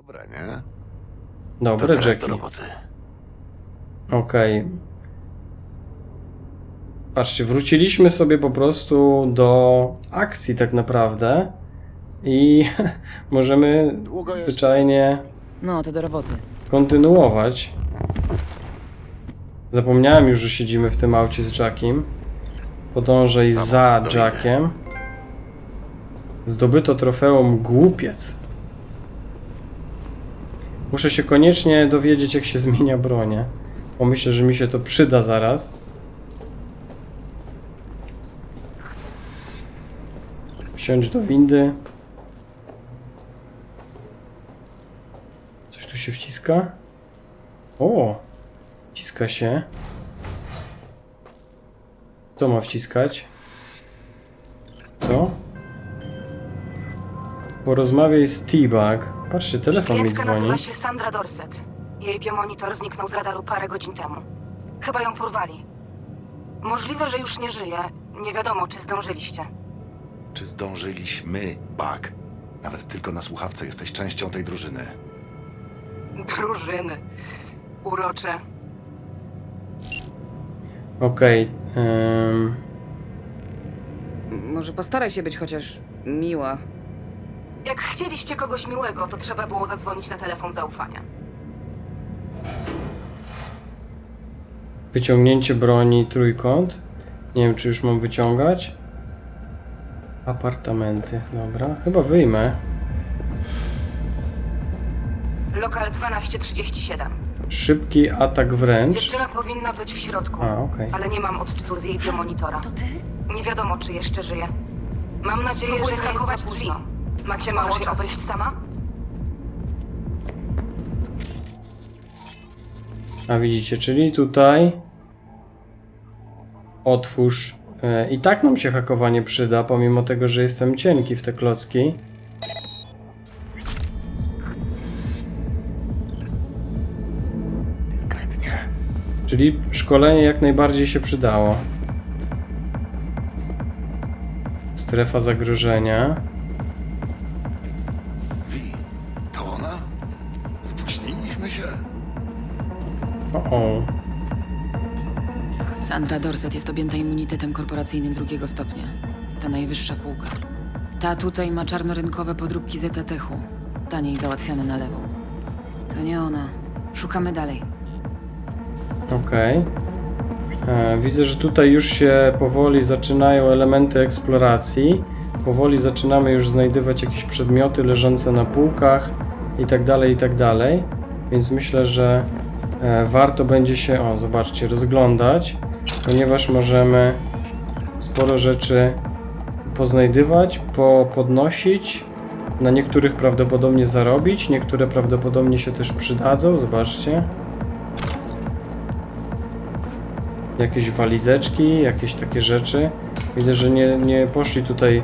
Dobre, nie? To teraz do Jackie. roboty. Okej. Patrzcie, wróciliśmy sobie po prostu do akcji tak naprawdę i możemy Długo zwyczajnie No, to do roboty. kontynuować. Zapomniałem już, że siedzimy w tym aucie z Jackiem. Podążaj Dobra, za dojdę. Jackiem. Zdobyto trofeum głupiec. Muszę się koniecznie dowiedzieć, jak się zmienia bronię. Bo myślę, że mi się to przyda zaraz. Wsiąść do windy. Coś tu się wciska? O! Wciska się. Kto ma wciskać? Co? Porozmawiaj z T-Bag. Patrzcie, telefon mi Klientka dzwoni. nazywa się Sandra Dorset. Jej biomonitor zniknął z radaru parę godzin temu. Chyba ją porwali. Możliwe, że już nie żyje. Nie wiadomo, czy zdążyliście. Czy zdążyliśmy, Bug? Nawet tylko na słuchawce jesteś częścią tej drużyny. Drużyny. Urocze. Okej. em, Może postaraj się być chociaż miła. Jak chcieliście kogoś miłego, to trzeba było zadzwonić na telefon zaufania. wyciągnięcie broni trójkąt. Nie wiem, czy już mam wyciągać. Apartamenty. Dobra, chyba wyjmę. Lokal 1237. Szybki atak wręcz. Dziewczyna powinna być w środku, A, okej. ale nie mam odczytu z jej biomonitora. To ty? Nie wiadomo, czy jeszcze żyje. Mam nadzieję, Spróbuj że nie jest za drzwi. późno. Macie mało Możesz czasu. obejść sama? A widzicie, czyli tutaj otwórz. E, I tak nam się hakowanie przyda, pomimo tego, że jestem cienki w te klocki. Dyskretnie. Czyli szkolenie jak najbardziej się przydało. Strefa zagrożenia. O. Sandra Dorset jest objęta immunitetem korporacyjnym drugiego stopnia. Ta najwyższa półka. Ta tutaj ma czarnorynkowe podróbki ZTH-u. Taniej załatwiane na lewo. To nie ona. Szukamy dalej. Okej. E, Widzę, że tutaj już się powoli zaczynają elementy eksploracji. Powoli zaczynamy już znajdywać jakieś przedmioty leżące na półkach i tak dalej, i tak dalej. Więc myślę, że warto będzie się, o zobaczcie, rozglądać, ponieważ możemy sporo rzeczy poznajdywać, popodnosić. Na niektórych prawdopodobnie zarobić, niektóre prawdopodobnie się też przydadzą. Zobaczcie. jakieś walizeczki, jakieś takie rzeczy. Widzę, że nie, nie poszli tutaj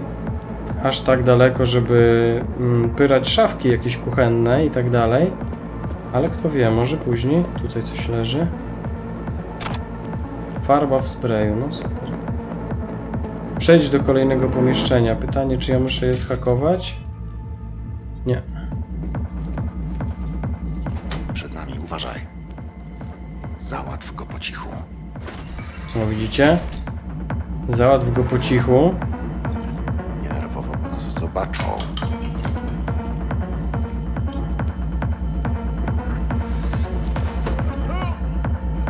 aż tak daleko, żeby mm, pyrać szafki jakieś kuchenne i tak dalej. Ale kto wie, może później. Tutaj coś leży. Farba w sprayu, no super. Przejdź do kolejnego pomieszczenia. Pytanie, czy ja muszę je zhakować? Nie. Przed nami, uważaj. Załatw go po cichu. No widzicie? Załatw go po cichu. Nienerwowo, bo nas zobaczą.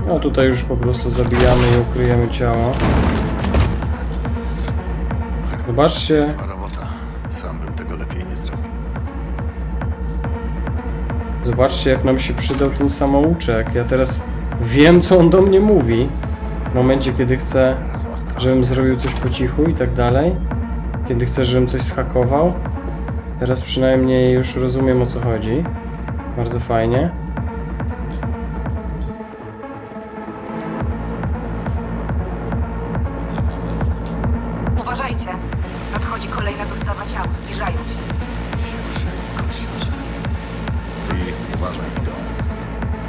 No tutaj już po prostu zabijamy i ukryjemy ciało. Zobaczcie, Zła robota. Sam bym tego lepiej nie zrobił. zobaczcie jak nam się przydał ten samouczek. Ja teraz wiem co on do mnie mówi. W momencie kiedy Teraz ostro. żebym zrobił coś po cichu i tak dalej. Kiedy chcę, żebym coś schakował. Teraz przynajmniej już rozumiem o co chodzi. Bardzo fajnie. Uważaj, idą.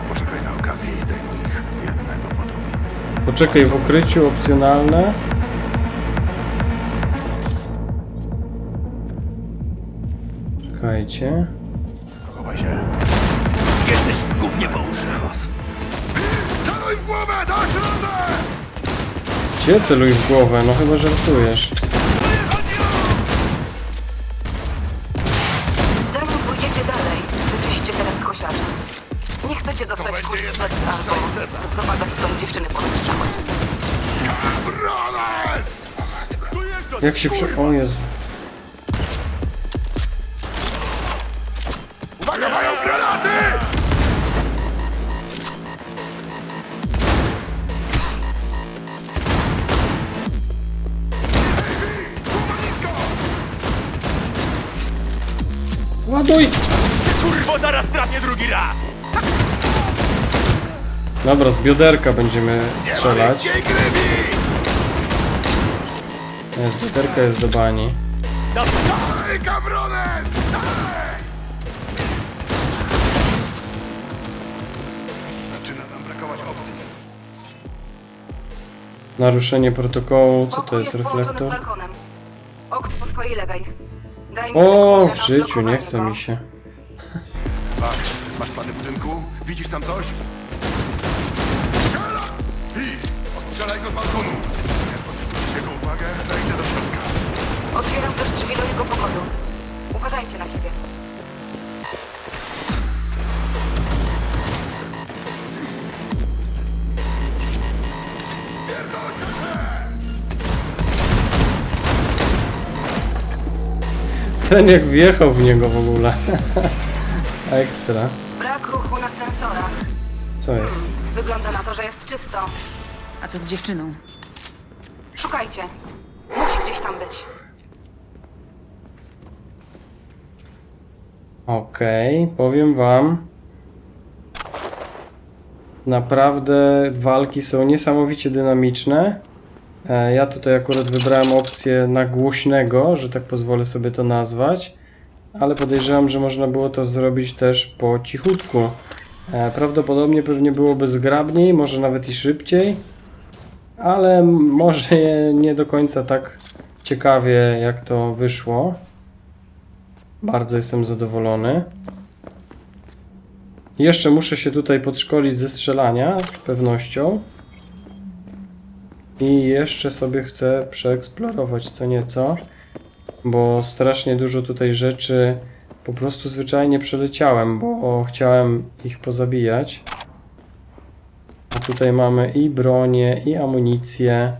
Poczekaj na okazję i zdejmuj ich jednego po drugim. Poczekaj w ukryciu opcjonalne. Czekajcie. Chowaj się. nie po uszy. Celuj w głowę, dasz radę! Gdzie celuj w głowę? No chyba żartujesz. Bez dłuższa albo impreza. wyprowadzać stąd dziewczyny po rozstrzałach. Brones! Jak się przy... O Jezu. Uwaga, mają granaty! Ładuj! Kurwo, zaraz trafię drugi raz! Dobra, z bioderka będziemy strzelać. Nie, z bioderka jest do bani. Ej, cabrones! Dalej! Zaczyna nam brakować opcji. Naruszenie protokołu, co to jest reflektor? Okno po twojej lewej. Daj mi O, w życiu, nie chce mi się. Masz plany budynku? Widzisz tam coś? Ten jak wjechał w niego w ogóle. Ekstra. Brak ruchu na sensorach. Co jest? Wygląda na to, że jest czysto. A co z dziewczyną? Szukajcie. Musi gdzieś tam być. Okej, powiem wam. Naprawdę walki są niesamowicie dynamiczne. E, Ja tutaj akurat wybrałem opcję na głośnego, że tak pozwolę sobie to nazwać, ale podejrzewam, że można było to zrobić też po cichutku. E, Prawdopodobnie pewnie byłoby zgrabniej, może nawet i szybciej, ale może nie do końca tak ciekawie jak to wyszło. Bardzo jestem zadowolony. Jeszcze muszę się tutaj podszkolić ze strzelania, z pewnością. I jeszcze sobie chcę przeeksplorować co nieco, bo strasznie dużo tutaj rzeczy po prostu zwyczajnie przeleciałem, bo chciałem ich pozabijać. A tutaj mamy i bronię, i amunicję,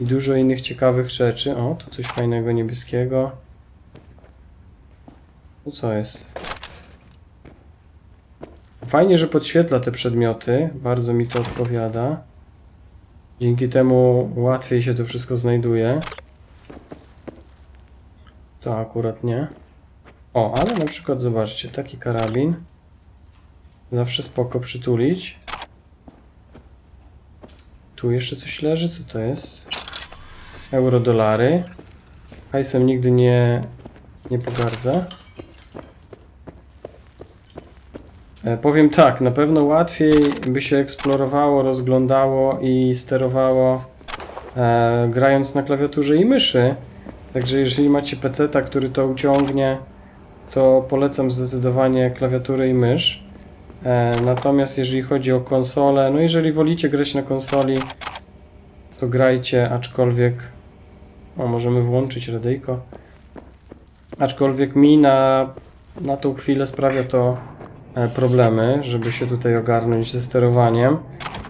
i dużo innych ciekawych rzeczy. O, tu coś fajnego niebieskiego. Tu co jest? Fajnie, że podświetla te przedmioty. Bardzo mi to odpowiada. Dzięki temu łatwiej się to wszystko znajduje. To akurat nie. O, ale na przykład zobaczcie, taki karabin. Zawsze spoko przytulić. Tu jeszcze coś leży, co to jest? Euro-dolary. Hajsem nigdy nie, nie pogardza. E, Powiem tak, na pewno łatwiej by się eksplorowało, rozglądało i sterowało e, grając na klawiaturze i myszy. Także jeżeli macie PC, który to uciągnie, to polecam zdecydowanie klawiaturę i mysz. E, natomiast jeżeli chodzi o konsolę, no jeżeli wolicie grać na konsoli, to grajcie, aczkolwiek o, możemy włączyć radyjko. Aczkolwiek mi na, na tą chwilę sprawia to e, problemy, żeby się tutaj ogarnąć ze sterowaniem.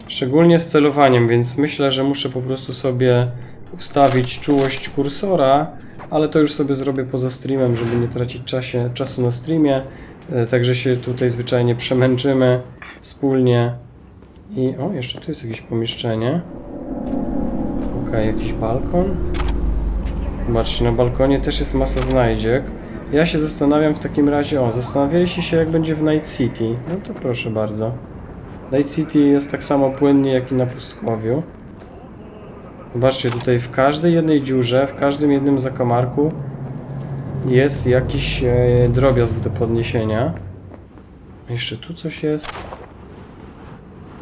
Szczególnie z celowaniem, więc myślę, że muszę po prostu sobie ustawić czułość kursora, ale to już sobie zrobię poza streamem, żeby nie tracić czasie, czasu na streamie. E, Także się tutaj zwyczajnie przemęczymy wspólnie. I o, jeszcze tu jest jakieś pomieszczenie. Okej, jakiś balkon. Zobaczcie, na balkonie też jest masa znajdziek. Ja się zastanawiam w takim razie, o, zastanawialiście się jak będzie w Night City. No to proszę bardzo. Night City jest tak samo płynnie jak i na pustkowiu. Zobaczcie, tutaj w każdej jednej dziurze, w każdym jednym zakamarku jest jakiś e, drobiazg do podniesienia. Jeszcze tu coś jest.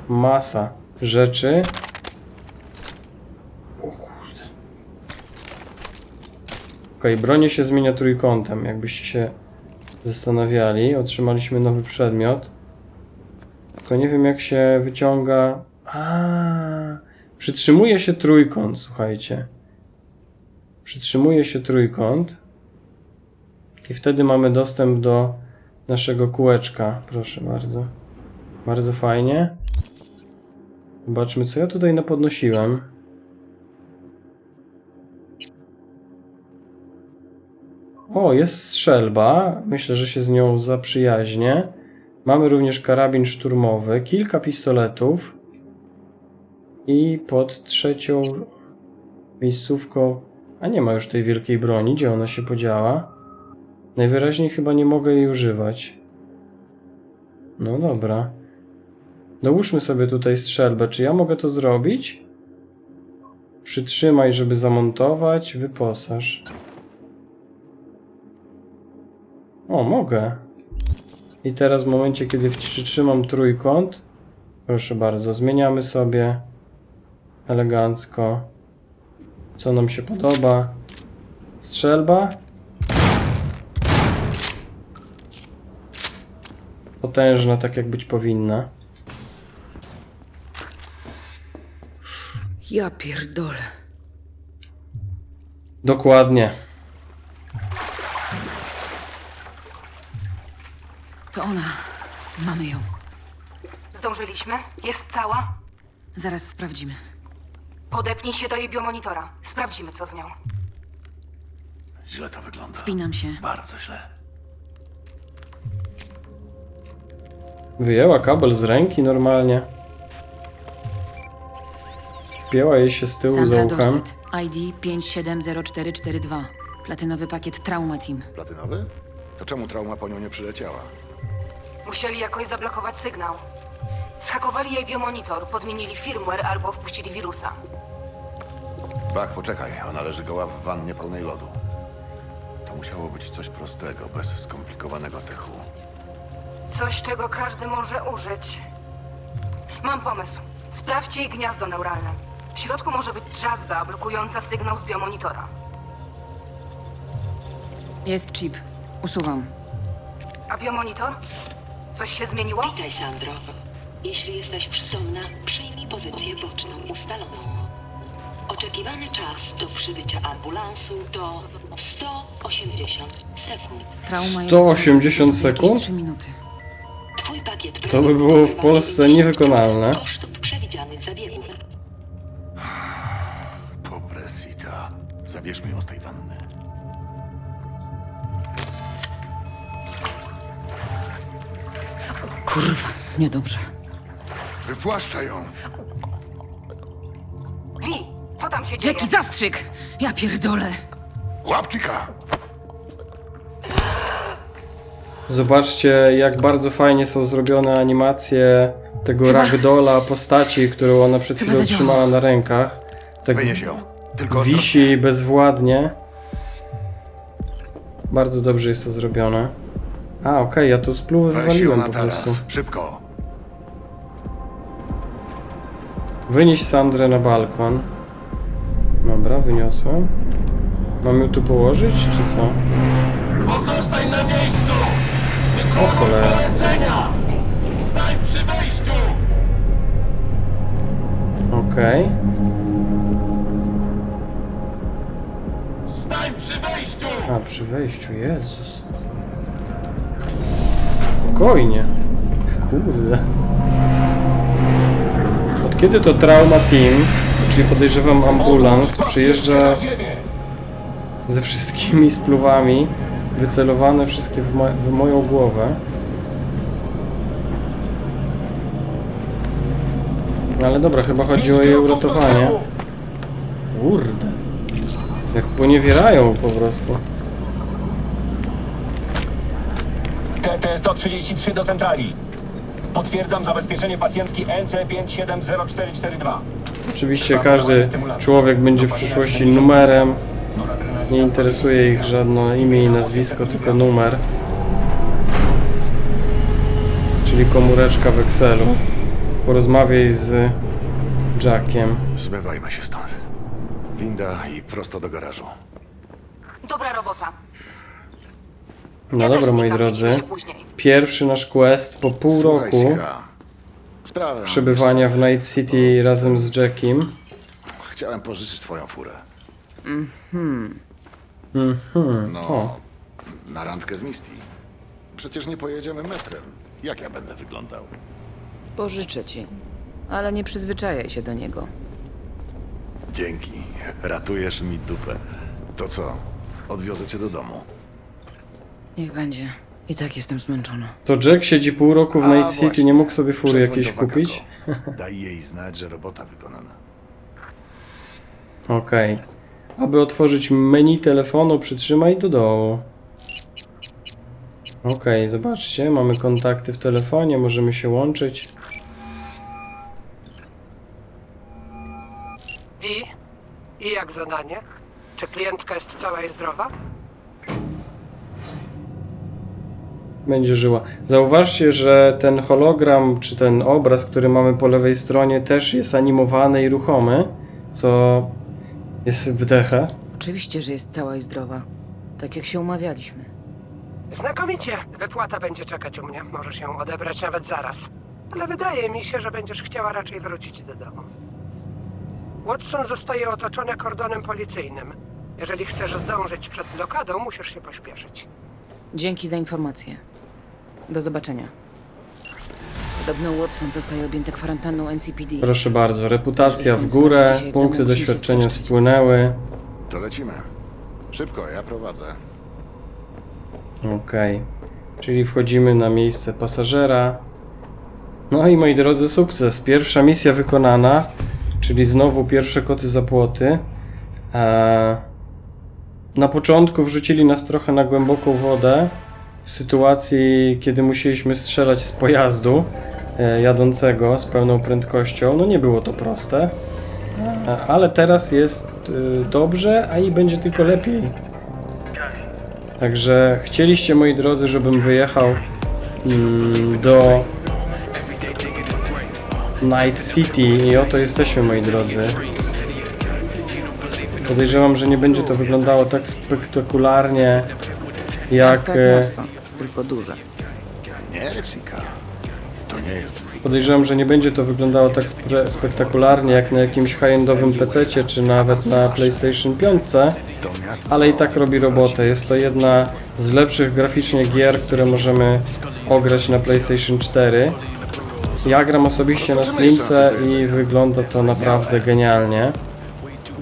Masa rzeczy. O kurde. Okej, bronię się zmienia trójkątem, jakbyście się zastanawiali. Otrzymaliśmy nowy przedmiot. Tylko nie wiem jak się wyciąga. A, przytrzymuje się trójkąt, słuchajcie. Przytrzymuje się trójkąt. I wtedy mamy dostęp do naszego kółeczka. Proszę bardzo. Bardzo fajnie. Zobaczmy, co ja tutaj napodnosiłem. O, jest strzelba. Myślę, że się z nią zaprzyjaźnię. Mamy również karabin szturmowy, kilka pistoletów. I pod trzecią miejscówką. A nie ma już tej wielkiej broni, gdzie ona się podziała. Najwyraźniej chyba nie mogę jej używać. No dobra. Dołóżmy sobie tutaj strzelbę. Czy ja mogę to zrobić? Przytrzymaj, żeby zamontować. Wyposaż. O, mogę. I teraz w momencie, kiedy przytrzymam trójkąt, proszę bardzo, zmieniamy sobie elegancko, co nam się podoba. Strzelba. Potężna, tak jak być powinna. Ja pierdolę. Dokładnie. To ona. Mamy ją. Zdążyliśmy? Jest cała? Zaraz sprawdzimy. Podepnij się do jej biomonitora. Sprawdzimy, co z nią. Źle to wygląda. Pinam się. Bardzo źle. Wyjęła kabel z ręki normalnie. Wpięła jej się z tyłu za Sandra uchem. Dorset. ID 570442. Platynowy pakiet Trauma Team. Platynowy? To czemu trauma po nią nie przyleciała? Musieli jakoś zablokować sygnał. Zhakowali jej biomonitor, podmienili firmware albo wpuścili wirusa. Bach, poczekaj. Ona leży goła w wannie pełnej lodu. To musiało być coś prostego, bez skomplikowanego techu. Coś, czego każdy może użyć. Mam pomysł. Sprawdźcie jej gniazdo neuralne. W środku może być drzazga blokująca sygnał z biomonitora. Jest chip. Usuwam. A biomonitor? Coś się zmieniło? Witaj, Sandro. Jeśli jesteś przytomna, przyjmij pozycję boczną ustaloną. Oczekiwany czas do przybycia ambulansu to 180 sekund. Trauma jest 180 gotowa jakieś sekund? 3 minuty. Twój pakiet To by było w Polsce 90% niewykonalne. kosztów przewidzianych zabiegów. Pobresita. Zabierzmy ją z tej wanny. Kurwa, niedobrze. Wypłaszczaj ją! Wi, co tam się dzieje? Jackie, zastrzyk! Ja pierdolę. Łapczyka! Zobaczcie, jak bardzo fajnie są zrobione animacje tego Chyba- ragdola postaci, którą ona przed Chyba chwilą zadziałało. trzymała na rękach. Tak Wynieś ją. Tylko wisi bezwładnie. Bardzo dobrze jest to zrobione. A, okej, ja tu spluwę Weź ją wywaliłem na po taras. prostu. Szybko. Wynieś Sandrę na balkon. Dobra, wyniosłem. Mam ją tu położyć, czy co? Pozostań na miejscu! O cholera. Polecenia! Stań przy wejściu! Okej. Stań przy wejściu! A, przy wejściu, Jezus. Spokojnie. Kurde. Od kiedy to Trauma Team, czyli podejrzewam ambulans, przyjeżdża ze wszystkimi spluwami, wycelowane wszystkie w, w moją głowę. No ale dobra, chyba chodzi o jej uratowanie. Kurde. Jak poniewierają po prostu. TT-133 do centrali. Potwierdzam zabezpieczenie pacjentki NC570442. Oczywiście każdy człowiek będzie w przyszłości numerem. Nie interesuje ich żadne imię i nazwisko, tylko numer. Czyli komóreczka w Excelu. Porozmawiaj z Jackiem. Zmywajmy się stąd. Winda i prosto do garażu. Dobra robota. No dobra, moi drodzy. Pierwszy nasz quest po pół Słuchaj, roku. Sika, sprawę. przebywania w Night City razem z Jackiem. Chciałem pożyczyć twoją furę. Mhm. No, O. na randkę z Misty. Przecież nie pojedziemy metrem. Jak ja będę wyglądał? Pożyczę ci. Ale nie przyzwyczajaj się do niego. Dzięki. Ratujesz mi dupę. To co? Odwiozę cię do domu. Niech będzie. I tak jestem zmęczona. To Jack siedzi pół roku w A, Night City, właśnie. nie mógł sobie fury Przedzwoń jakiejś do Wakako. kupić? Daj jej znać, że robota wykonana. Okej. Aby otworzyć menu telefonu, przytrzymaj do dołu. Okej, zobaczcie, mamy kontakty w telefonie, możemy się łączyć. I? I jak zadanie? Czy klientka jest cała i zdrowa? Będzie żyła. Zauważcie, że ten hologram, czy ten obraz, który mamy po lewej stronie, też jest animowany i ruchomy, co jest wdechę. Oczywiście, że jest cała i zdrowa. Tak jak się umawialiśmy. Znakomicie. Wypłata będzie czekać u mnie. Możesz ją odebrać nawet zaraz. Ale wydaje mi się, że będziesz chciała raczej wrócić do domu. Watson zostaje otoczony kordonem policyjnym. Jeżeli chcesz zdążyć przed blokadą, musisz się pośpieszyć. Dzięki za informację. Do zobaczenia. Podobno Watson zostaje objęty kwarantanną NCPD. Proszę bardzo, reputacja w górę, punkty doświadczenia spłynęły. To lecimy. Szybko, ja prowadzę. Okej. Czyli wchodzimy na miejsce pasażera. No i moi drodzy, sukces. Pierwsza misja wykonana, czyli znowu pierwsze koty za płoty. Eee, na początku wrzucili nas trochę na głęboką wodę w sytuacji, kiedy musieliśmy strzelać z pojazdu e, jadącego z pełną prędkością. No nie było to proste, e, ale teraz jest e, dobrze, a i będzie tylko lepiej. Także chcieliście, moi drodzy, żebym wyjechał mm, do Night City i oto jesteśmy, moi drodzy. Podejrzewam, że nie będzie to wyglądało tak spektakularnie jak... Miasto jak miasto, tylko duże. Nie, Chica. To nie jest. Podejrzewam, że nie będzie to wyglądało tak spre- spektakularnie jak na jakimś high-endowym PC czy nawet na PlayStation 5, To miasto... ale i tak robi robotę. Jest to jedna z lepszych graficznie gier, które możemy ograć na PlayStation 4. Ja gram osobiście na Slimce i wygląda to naprawdę genialnie.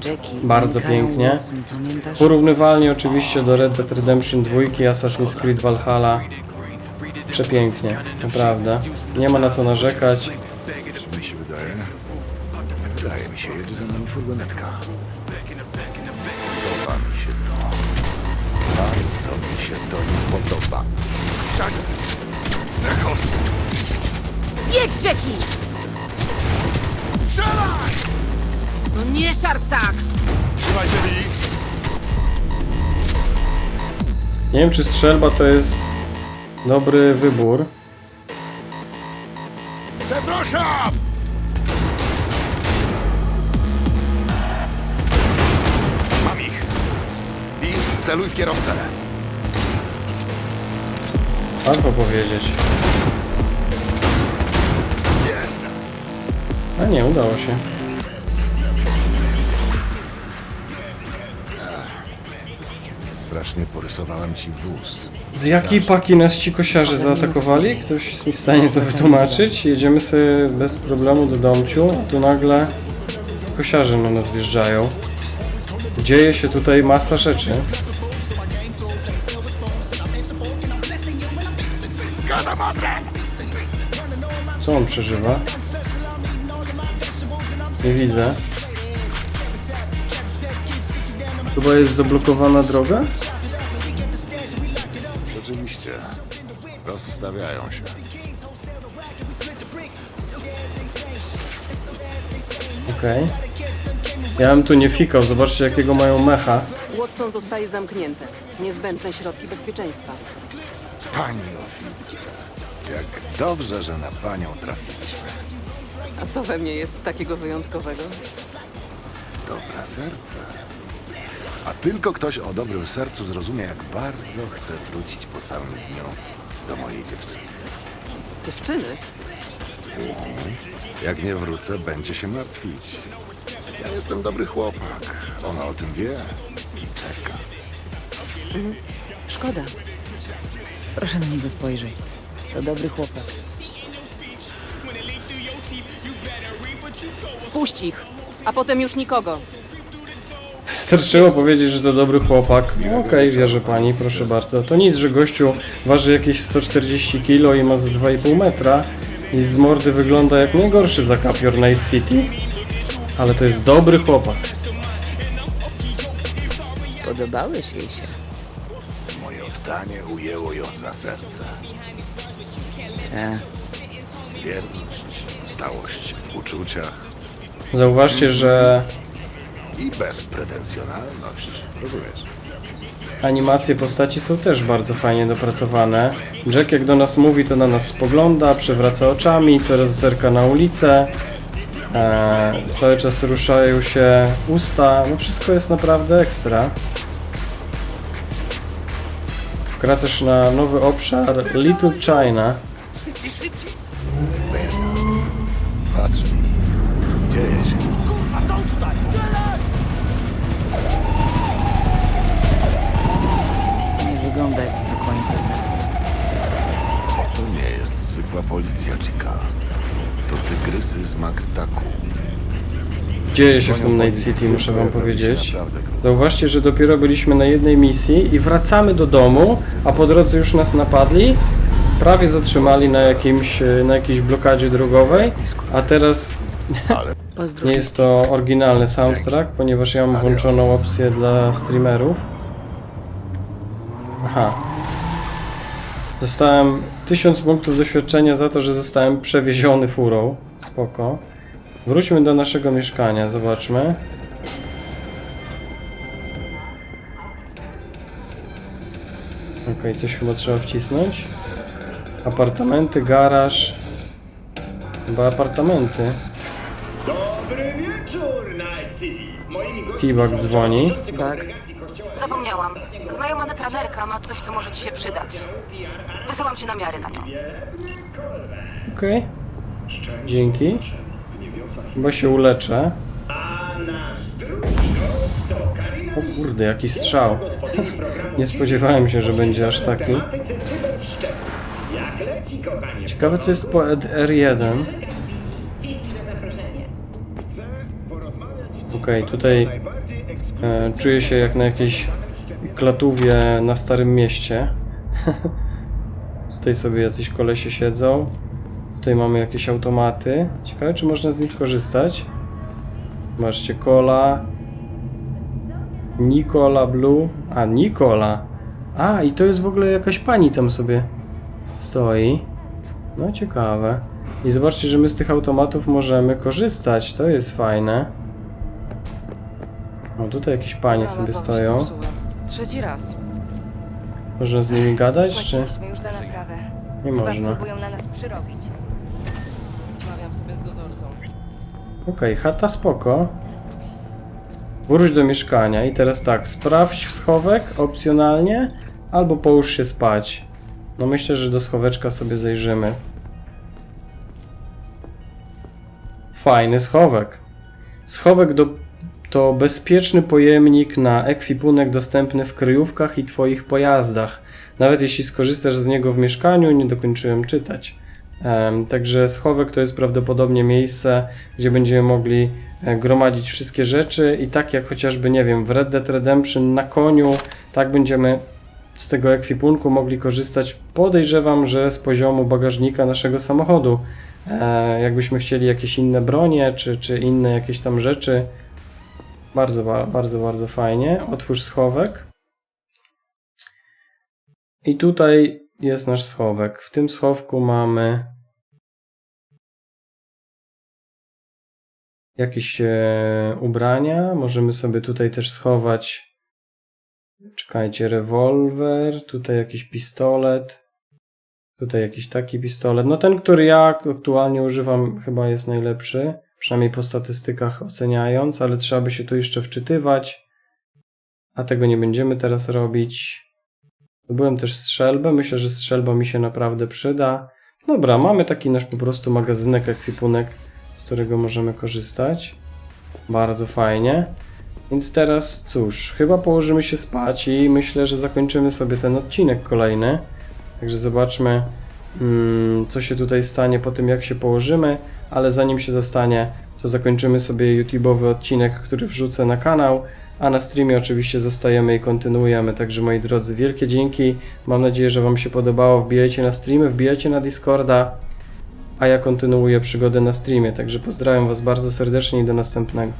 Jackie, Bardzo zamykają pięknie. Watson, pamiętasz? Porównywalnie oczywiście do Red Dead Redemption 2, Assassin's Creed Valhalla. Przepięknie, naprawdę. Nie ma na co narzekać. Nie wiem, czy strzelba to jest dobry wybór. Przepraszam! Mam ich. Bill, celuj w kierowcę. Łatwo powiedzieć. A nie, udało się. Strasznie porysowałem ci wóz. Z jakiej paki nas ci kosiarze zaatakowali? Ktoś jest mi w stanie to wytłumaczyć? Jedziemy sobie bez problemu do domciu, a tu nagle kosiarze na nas wjeżdżają. Dzieje się tutaj masa rzeczy. Co on przeżywa? Nie widzę. Chyba jest zablokowana droga? Rzeczywiście. Rozstawiają się. Okej. Ja bym tu nie fikał, zobaczcie jakiego mają mecha. Watson zostaje zamknięty. Niezbędne środki bezpieczeństwa. Pani oficer. Jak dobrze, że na panią trafiliśmy. A co we mnie jest takiego wyjątkowego? Dobre serce. A tylko ktoś o dobrym sercu zrozumie, jak bardzo chcę wrócić po całym dniu do mojej dziewczyny. Dziewczyny? Jak nie wrócę, będzie się martwić. Ja jestem dobry chłopak. Ona o tym wie i czeka. Szkoda. Proszę na niego spojrzeć. To dobry chłopak. Wpuść ich, a potem już nikogo. Wystarczyło powiedzieć, że to dobry chłopak. No Okej, wierzę pani, proszę bardzo. To nic, że gościu waży jakieś 140 kg i ma z 2,5 metra i z mordy wygląda jak najgorszy zakapior Night City. Ale to jest dobry chłopak. Podobałeś jej się. Moje oddanie ujęło ją za serce. Te. Wierność, stałość w uczuciach Zauważcie, że i bezpretensjonalność. Rozumiesz? animacje postaci są też bardzo fajnie dopracowane. Jack jak do nas mówi, to na nas spogląda, przewraca oczami, coraz zerka na ulicę. Eee, cały czas ruszają się usta. No wszystko jest naprawdę ekstra. Wkraczasz na nowy obszar Little China. tygrysy z. Dzieje się w tym Night City, muszę wam powiedzieć. Zauważcie, że dopiero byliśmy na jednej misji i wracamy do domu, a po drodze już nas napadli. Prawie zatrzymali na, jakimś, na jakiejś blokadzie drogowej, a teraz nie jest to oryginalny soundtrack, ponieważ ja mam włączoną opcję dla streamerów. Aha. Dostałem 1000 punktów doświadczenia za to, że zostałem przewieziony furą. Spoko. Wróćmy do naszego mieszkania, zobaczmy. Okej, coś chyba trzeba wcisnąć. Apartamenty, garaż. Chyba apartamenty. Dobry wieczór, T-Bag dzwoni. Bug. Zapomniałam. Znajoma netranerka ma coś, co może ci się przydać. Wysyłam ci namiary na nią. Okej. Dzięki. Chyba się uleczę. O kurde, jaki strzał. Nie spodziewałem się, że będzie aż taki. Ciekawe co jest po R1. Okej, tutaj e, czuję się jak na jakiejś klatówie na Starym Mieście. tutaj sobie jacyś kolesie siedzą. Tutaj mamy jakieś automaty. Ciekawe, czy można z nich korzystać. Zobaczcie, cola. Nicola Blue. A, Nicola. A, i to jest w ogóle jakaś pani tam sobie stoi. No, ciekawe. I zobaczcie, że my z tych automatów możemy korzystać. To jest fajne. O, tutaj jakieś panie sobie stoją. Trzeci raz. Można z nimi gadać, czy Płaciliśmy już za naprawę. nie Chyba można? próbują na nas przyrobić. Sobie z dozorcą. Okej, chata spoko. Wróć do mieszkania i teraz tak, sprawdź schowek opcjonalnie, albo połóż się spać. No myślę, że do schoweczka sobie zajrzymy. Fajny schowek. Schowek do, to bezpieczny pojemnik na ekwipunek dostępny w kryjówkach i Twoich pojazdach. Nawet jeśli skorzystasz z niego w mieszkaniu, nie dokończyłem czytać. Także schowek to jest prawdopodobnie miejsce, gdzie będziemy mogli e, gromadzić wszystkie rzeczy i tak jak chociażby, nie wiem, w Red Dead Redemption na koniu, tak będziemy z tego ekwipunku mogli korzystać. Podejrzewam, że z poziomu bagażnika naszego samochodu. E, jakbyśmy chcieli jakieś inne bronie, czy, czy inne jakieś tam rzeczy. Bardzo, ba- bardzo, bardzo fajnie. Otwórz schowek. I tutaj jest nasz schowek. W tym schowku mamy jakieś e, ubrania. Możemy sobie tutaj też schować. Czekajcie, rewolwer, tutaj jakiś pistolet. Tutaj jakiś taki pistolet. No ten, który ja aktualnie używam, chyba jest najlepszy. Przynajmniej po statystykach oceniając, ale trzeba by się tu jeszcze wczytywać. A tego nie będziemy teraz robić. Zdobyłem też strzelbę. Myślę, że strzelba mi się naprawdę przyda. Dobra, mamy taki nasz po prostu magazynek, ekwipunek, z którego możemy korzystać. Bardzo fajnie. Więc teraz cóż, chyba położymy się spać i myślę, że zakończymy sobie ten odcinek kolejny. Także zobaczmy, mm, co się tutaj stanie po tym, jak się położymy. Ale zanim się dostanie, to zakończymy sobie YouTube'owy odcinek, który wrzucę na kanał. A na streamie oczywiście zostajemy i kontynuujemy. Także moi drodzy, wielkie dzięki. Mam nadzieję, że Wam się podobało. Wbijajcie na streamy, wbijajcie na Discorda. A ja kontynuuję przygodę na streamie. Także pozdrawiam Was bardzo serdecznie i do następnego.